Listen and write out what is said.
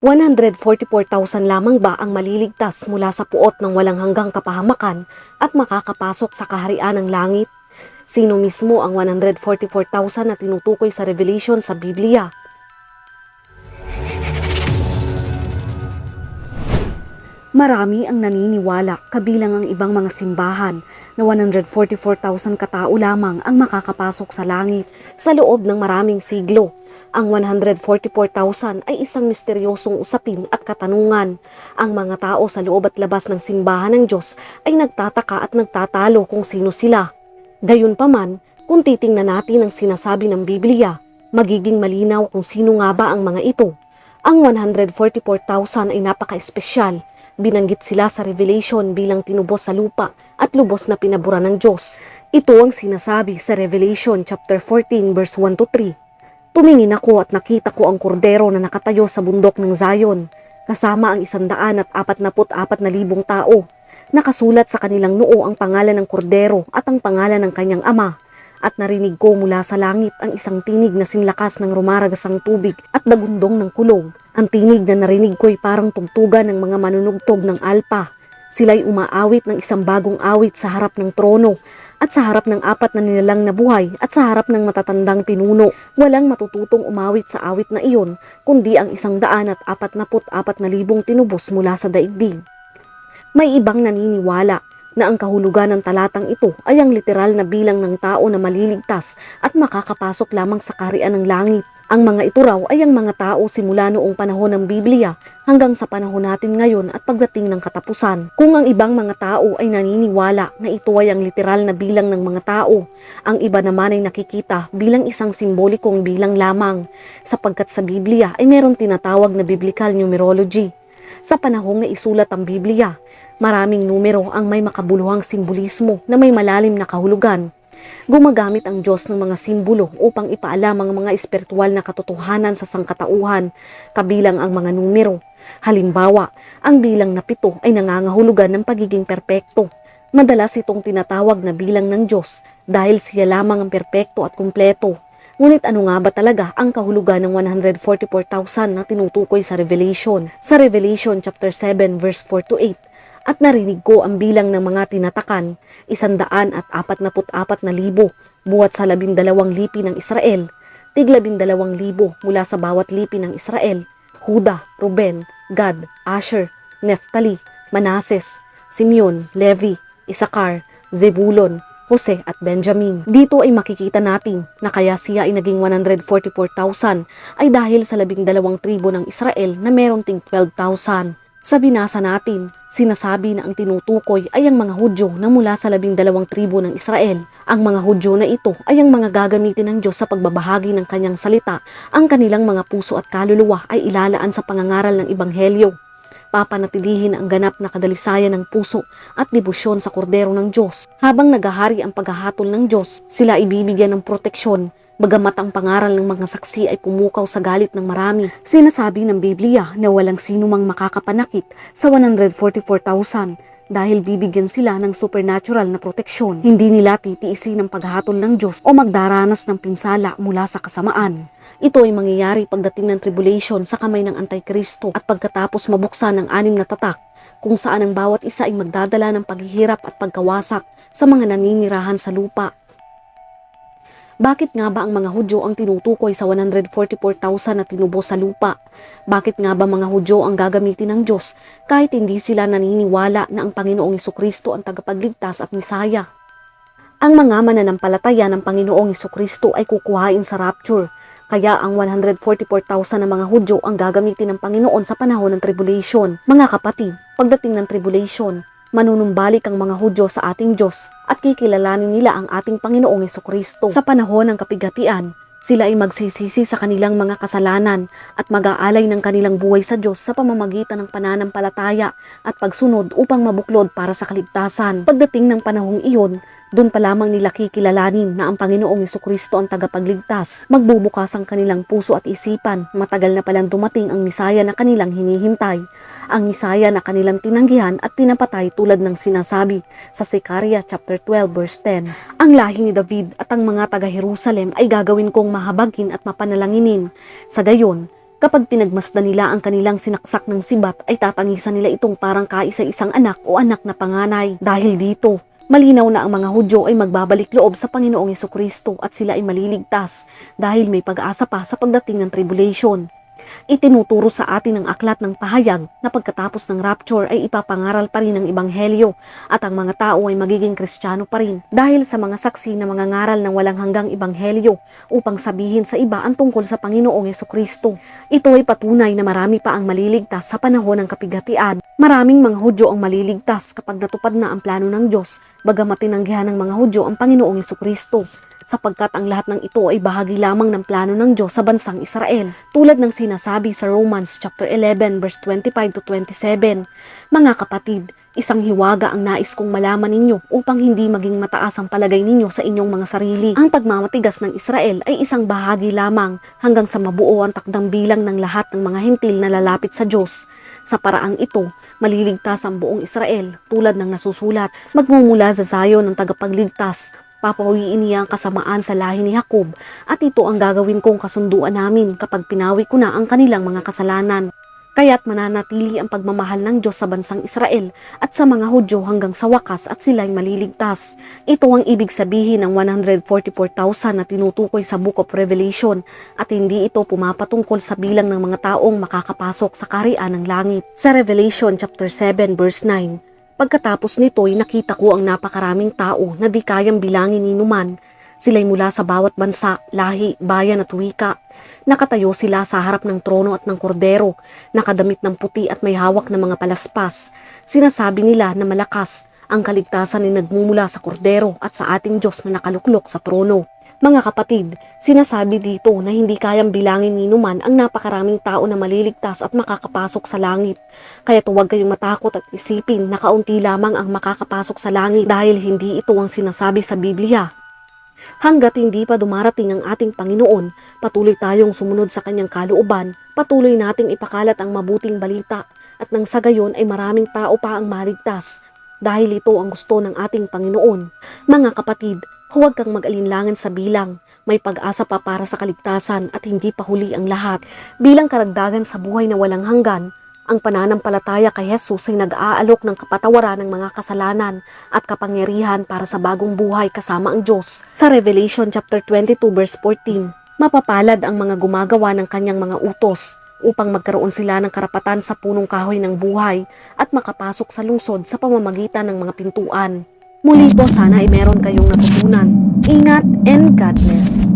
144,000 lamang ba ang maliligtas mula sa puot ng walang hanggang kapahamakan at makakapasok sa kaharian ng langit? Sino mismo ang 144,000 na tinutukoy sa Revelation sa Biblia? Marami ang naniniwala kabilang ang ibang mga simbahan na 144,000 katao lamang ang makakapasok sa langit sa loob ng maraming siglo. Ang 144,000 ay isang misteryosong usapin at katanungan. Ang mga tao sa loob at labas ng simbahan ng Diyos ay nagtataka at nagtatalo kung sino sila. Gayunpaman, kung titingnan natin ang sinasabi ng Biblia, magiging malinaw kung sino nga ba ang mga ito. Ang 144,000 ay napaka-espesyal. Binanggit sila sa Revelation bilang tinubos sa lupa at lubos na pinabura ng Diyos. Ito ang sinasabi sa Revelation chapter 14 verse 1 to 3. Tumingin ako at nakita ko ang kordero na nakatayo sa bundok ng Zion, kasama ang isandaan at apat naput apat na libong tao. Nakasulat sa kanilang noo ang pangalan ng kordero at ang pangalan ng kanyang ama. At narinig ko mula sa langit ang isang tinig na sinlakas ng rumaragasang tubig at dagundong ng kulog. Ang tinig na narinig ko ay parang tugtugan ng mga manunugtog ng alpa. Sila'y umaawit ng isang bagong awit sa harap ng trono at sa harap ng apat na nilalang na buhay at sa harap ng matatandang pinuno. Walang matututong umawit sa awit na iyon, kundi ang isang daan at apat na put apat na libong tinubos mula sa daigdig. May ibang naniniwala na ang kahulugan ng talatang ito ay ang literal na bilang ng tao na maliligtas at makakapasok lamang sa karian ng langit. Ang mga ito raw ay ang mga tao simula noong panahon ng Biblia hanggang sa panahon natin ngayon at pagdating ng katapusan. Kung ang ibang mga tao ay naniniwala na ito ay ang literal na bilang ng mga tao, ang iba naman ay nakikita bilang isang simbolikong bilang lamang sapagkat sa Biblia ay meron tinatawag na biblical numerology. Sa panahong na isulat ang Biblia, maraming numero ang may makabuluhang simbolismo na may malalim na kahulugan. Gumagamit ang Diyos ng mga simbolo upang ipaalam ang mga espiritual na katotohanan sa sangkatauhan, kabilang ang mga numero. Halimbawa, ang bilang na pito ay nangangahulugan ng pagiging perpekto. Madalas itong tinatawag na bilang ng Diyos dahil siya lamang ang perpekto at kumpleto. Ngunit ano nga ba talaga ang kahulugan ng 144,000 na tinutukoy sa Revelation? Sa Revelation chapter 7 verse 4 to 8, at narinig ko ang bilang ng mga tinatakan, isandaan at apat na apat na libo, buhat sa labindalawang lipi ng Israel, tiglabindalawang libo mula sa bawat lipi ng Israel, Huda, Ruben, Gad, Asher, Neftali, Manases, Simeon, Levi, Isakar, Zebulon, Jose at Benjamin. Dito ay makikita natin na kaya siya ay naging 144,000 ay dahil sa labing dalawang tribo ng Israel na meron ting 12,000. Sa binasa natin, sinasabi na ang tinutukoy ay ang mga Hudyo na mula sa labing dalawang tribo ng Israel. Ang mga Hudyo na ito ay ang mga gagamitin ng Diyos sa pagbabahagi ng kanyang salita. Ang kanilang mga puso at kaluluwa ay ilalaan sa pangangaral ng Ebanghelyo. Papanatilihin ang ganap na kadalisayan ng puso at debosyon sa kordero ng Diyos. Habang nagahari ang paghahatol ng Diyos, sila ibibigyan ng proteksyon Bagamat ang pangaral ng mga saksi ay pumukaw sa galit ng marami, sinasabi ng Biblia na walang sino mang makakapanakit sa 144,000 dahil bibigyan sila ng supernatural na proteksyon. Hindi nila titiisin ang paghatol ng Diyos o magdaranas ng pinsala mula sa kasamaan. Ito ay mangyayari pagdating ng tribulation sa kamay ng Antikristo at pagkatapos mabuksan ng anim na tatak kung saan ang bawat isa ay magdadala ng paghihirap at pagkawasak sa mga naninirahan sa lupa bakit nga ba ang mga Hudyo ang tinutukoy sa 144,000 na tinubos sa lupa? Bakit nga ba mga Hudyo ang gagamitin ng Diyos kahit hindi sila naniniwala na ang Panginoong Kristo ang tagapagligtas at misaya? Ang mga mananampalataya ng Panginoong Kristo ay kukuhain sa rapture, kaya ang 144,000 na mga Hudyo ang gagamitin ng Panginoon sa panahon ng tribulation. Mga kapatid, pagdating ng tribulation, manunumbalik ang mga Hudyo sa ating Diyos at kikilalanin nila ang ating Panginoong Kristo. Sa panahon ng kapigatian, sila ay magsisisi sa kanilang mga kasalanan at mag-aalay ng kanilang buhay sa Diyos sa pamamagitan ng pananampalataya at pagsunod upang mabuklod para sa kaligtasan. Pagdating ng panahong iyon, Doon pa lamang nila kikilalanin na ang Panginoong Kristo ang tagapagligtas. Magbubukas ang kanilang puso at isipan. Matagal na palang dumating ang misaya na kanilang hinihintay. Ang misaya na kanilang tinanggihan at pinapatay tulad ng sinasabi sa Sekaria chapter 12 verse 10. Ang lahi ni David at ang mga taga-Jerusalem ay gagawin kong mahabagin at mapanalanginin. Sa gayon, Kapag pinagmasdan nila ang kanilang sinaksak ng sibat ay tatangisan nila itong parang kaisa-isang anak o anak na panganay. Dahil dito, malinaw na ang mga Hudyo ay magbabalik loob sa Panginoong Kristo at sila ay maliligtas dahil may pag-asa pa sa pagdating ng tribulation. Itinuturo sa atin ng aklat ng pahayag na pagkatapos ng rapture ay ipapangaral pa rin ang ebanghelyo at ang mga tao ay magiging kristyano pa rin dahil sa mga saksi na mga ngaral ng walang hanggang ebanghelyo upang sabihin sa iba ang tungkol sa Panginoong Yeso Kristo. Ito ay patunay na marami pa ang maliligtas sa panahon ng kapigatian. Maraming mga Hudyo ang maliligtas kapag natupad na ang plano ng Diyos bagamat tinanggihan ng mga Hudyo ang Panginoong Yeso Kristo sapagkat ang lahat ng ito ay bahagi lamang ng plano ng Diyos sa bansang Israel. Tulad ng sinasabi sa Romans chapter 11 verse 25 to 27. Mga kapatid, isang hiwaga ang nais kong malaman ninyo upang hindi maging mataas ang palagay ninyo sa inyong mga sarili. Ang pagmamatigas ng Israel ay isang bahagi lamang hanggang sa mabuo ang takdang bilang ng lahat ng mga hentil na lalapit sa Diyos. Sa paraang ito, maliligtas ang buong Israel tulad ng nasusulat, magmumula sa Zion ng tagapagligtas Papawiin niya ang kasamaan sa lahi ni Jacob at ito ang gagawin kong kasunduan namin kapag pinawi ko na ang kanilang mga kasalanan. Kaya't mananatili ang pagmamahal ng Diyos sa bansang Israel at sa mga Hudyo hanggang sa wakas at sila'y maliligtas. Ito ang ibig sabihin ng 144,000 na tinutukoy sa Book of Revelation at hindi ito pumapatungkol sa bilang ng mga taong makakapasok sa karian ng langit. Sa Revelation chapter 7 verse 9, Pagkatapos nito'y nakita ko ang napakaraming tao na di kayang bilangin ni Numan. Sila'y mula sa bawat bansa, lahi, bayan at wika. Nakatayo sila sa harap ng trono at ng kordero, nakadamit ng puti at may hawak na mga palaspas. Sinasabi nila na malakas ang kaligtasan ay nagmumula sa kordero at sa ating Diyos na nakaluklok sa trono. Mga kapatid, sinasabi dito na hindi kayang bilangin ni Numan ang napakaraming tao na maliligtas at makakapasok sa langit. Kaya huwag kayong matakot at isipin na kaunti lamang ang makakapasok sa langit dahil hindi ito ang sinasabi sa Biblia. Hanggat hindi pa dumarating ang ating Panginoon, patuloy tayong sumunod sa kanyang kalooban, patuloy nating ipakalat ang mabuting balita at nang sa gayon ay maraming tao pa ang maligtas dahil ito ang gusto ng ating Panginoon. Mga kapatid, huwag kang mag-alinlangan sa bilang. May pag-asa pa para sa kaligtasan at hindi pa huli ang lahat. Bilang karagdagan sa buhay na walang hanggan, ang pananampalataya kay Jesus ay nag-aalok ng kapatawaran ng mga kasalanan at kapangyarihan para sa bagong buhay kasama ang Diyos. Sa Revelation chapter 22 verse 14, mapapalad ang mga gumagawa ng kanyang mga utos upang magkaroon sila ng karapatan sa punong kahoy ng buhay at makapasok sa lungsod sa pamamagitan ng mga pintuan. Muli po sana ay meron kayong natutunan. Ingat and God bless.